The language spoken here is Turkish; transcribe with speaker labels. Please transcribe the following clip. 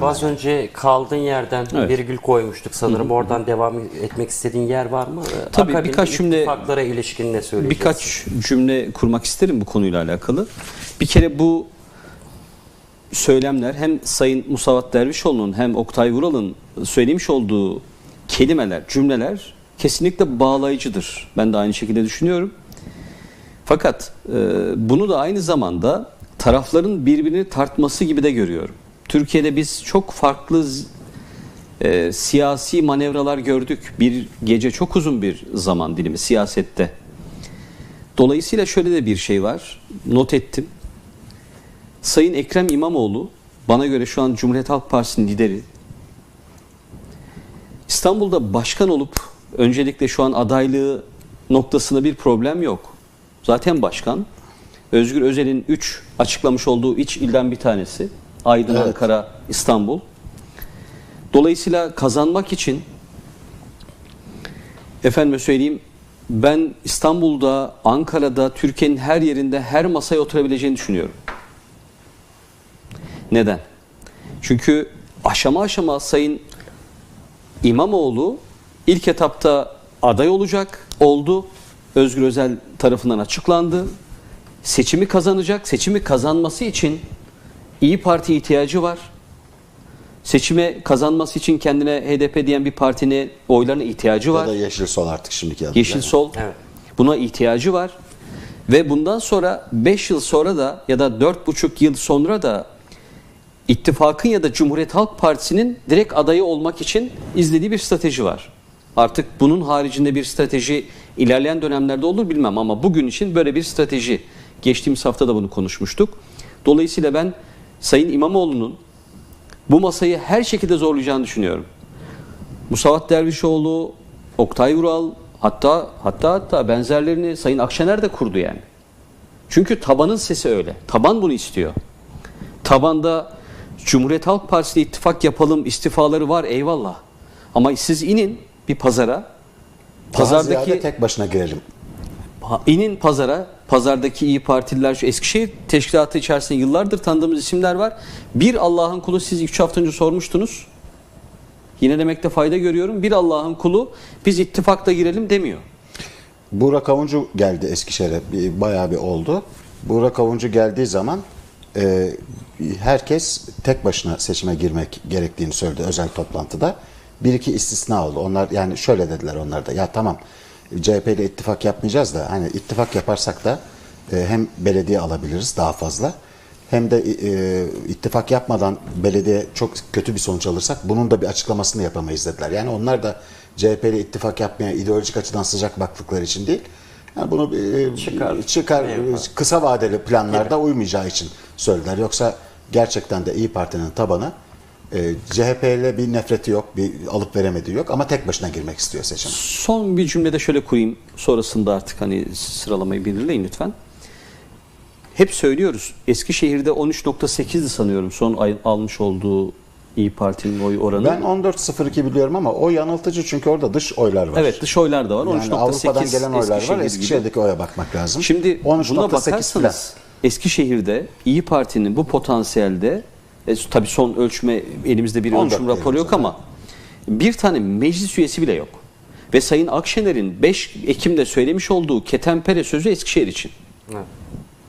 Speaker 1: Abi az önce kaldığın yerden
Speaker 2: Evet.
Speaker 1: virgül koymuştuk sanırım. Oradan devam etmek istediğin yer var mı?
Speaker 2: Tabii,
Speaker 1: Akabinde
Speaker 2: birkaç cümle-
Speaker 1: ittifaklara ilişkin ne söyleyeceksin?
Speaker 2: Birkaç cümle kurmak isterim bu konuyla alakalı. Bir kere bu söylemler hem Sayın Musavat Dervişoğlu'nun hem Oktay Vural'ın söylemiş olduğu kelimeler, cümleler kesinlikle bağlayıcıdır. Ben de aynı şekilde düşünüyorum. Fakat e, bunu da aynı zamanda tarafların birbirini tartması gibi de görüyorum. Türkiye'de biz çok farklı e, siyasi manevralar gördük. Bir gece çok uzun bir zaman dilimi siyasette. Dolayısıyla şöyle de bir şey var. Not ettim. Sayın Ekrem İmamoğlu bana göre şu an Cumhuriyet Halk Partisi'nin lideri. İstanbul'da başkan olup öncelikle şu an adaylığı noktasında bir problem yok. Zaten başkan. Özgür Özel'in 3 açıklamış olduğu iç ilden bir tanesi. Aydın,
Speaker 3: Evet.
Speaker 2: Ankara, İstanbul. Dolayısıyla kazanmak için efendime söyleyeyim ben İstanbul'da, Ankara'da, Türkiye'nin her yerinde her masaya oturabileceğini düşünüyorum. Neden? Çünkü aşama aşama Sayın İmamoğlu ilk etapta aday olacak, oldu. Özgür Özel tarafından açıklandı. Seçimi kazanacak. Seçimi kazanması için İyi Parti ihtiyacı var. Seçime kazanması için kendine HDP diyen bir partinin oylarına ihtiyacı var.
Speaker 3: Ya da Yeşil Sol artık şimdiki adı.
Speaker 2: Yeşil Sol
Speaker 1: Evet.
Speaker 2: buna ihtiyacı var. Ve bundan sonra 5 yıl sonra da ya da 4,5 yıl sonra da ittifakın ya da Cumhuriyet Halk Partisi'nin direkt adayı olmak için izlediği bir strateji var. Artık bunun haricinde bir strateji ilerleyen dönemlerde olur bilmem ama bugün için böyle bir strateji. Geçtiğimiz hafta da bunu konuşmuştuk. Dolayısıyla ben Sayın İmamoğlu'nun bu masayı her şekilde zorlayacağını düşünüyorum. Musavat Dervişoğlu, Oktay Vural hatta hatta hatta benzerlerini Sayın Akşener de kurdu yani. Çünkü tabanın sesi öyle. Taban bunu istiyor. Tabanda Cumhuriyet Halk Partisi ittifak yapalım istifaları var eyvallah. Ama siz inin bir pazara.
Speaker 3: Pazardaki
Speaker 2: Pazardaki
Speaker 3: tek başına girelim.
Speaker 2: İnin pazara. Pazardaki iyi partililer şu Eskişehir teşkilatı içerisinde yıllardır tanıdığımız isimler var. Bir Allah'ın kulu siz 3 hafta önce sormuştunuz. Yine demekte fayda görüyorum. Bir Allah'ın kulu biz ittifakta girelim demiyor.
Speaker 3: Burak Avuncu geldi Eskişehir'e. Bayağı bir oldu. Burak Avuncu geldiği zaman e, herkes tek başına seçime girmek gerektiğini söyledi özel toplantıda. Bir iki istisna oldu. Onlar yani şöyle dediler onlar da. Ya tamam CHP ile ittifak yapmayacağız da hani ittifak yaparsak da e, hem belediye alabiliriz daha fazla hem de e, ittifak yapmadan belediye çok kötü bir sonuç alırsak bunun da bir açıklamasını yapamayız dediler. Yani onlar da CHP ile ittifak yapmaya ideolojik açıdan sıcak baktıkları için değil. Yani bunu e,
Speaker 1: Çıkar.
Speaker 3: çıkar, e, kısa vadeli planlarda uymayacağı için söylediler. Yoksa gerçekten de İyi Parti'nin tabanı e, CHP ile bir nefreti yok, bir alıp veremediği yok ama tek başına girmek istiyor seçime.
Speaker 2: Son bir cümlede şöyle kurayım. Sonrasında artık hani sıralamayı belirleyin lütfen. Hep söylüyoruz. Eskişehir'de 13.8'di sanıyorum son ay almış olduğu İyi Parti'nin oy oranı.
Speaker 3: Ben 14.02 biliyorum ama o yanıltıcı çünkü orada dış oylar var.
Speaker 2: evet dış oylar da var.
Speaker 3: Yani
Speaker 2: 13.8
Speaker 3: Avrupa'dan gelen oylar var.
Speaker 2: Eskişehir gibi.
Speaker 3: Eskişehir'deki oya bakmak lazım.
Speaker 2: Şimdi
Speaker 3: 13.8
Speaker 2: buna bakarsanız Eskişehir'de İyi Parti'nin bu potansiyelde e, tabii son ölçme elimizde bir
Speaker 3: 14
Speaker 2: ölçüm raporu yok ama bir tane meclis üyesi bile yok. Ve Sayın Akşener'in 5 Ekim'de söylemiş olduğu ketenpere sözü Eskişehir için.
Speaker 1: Evet.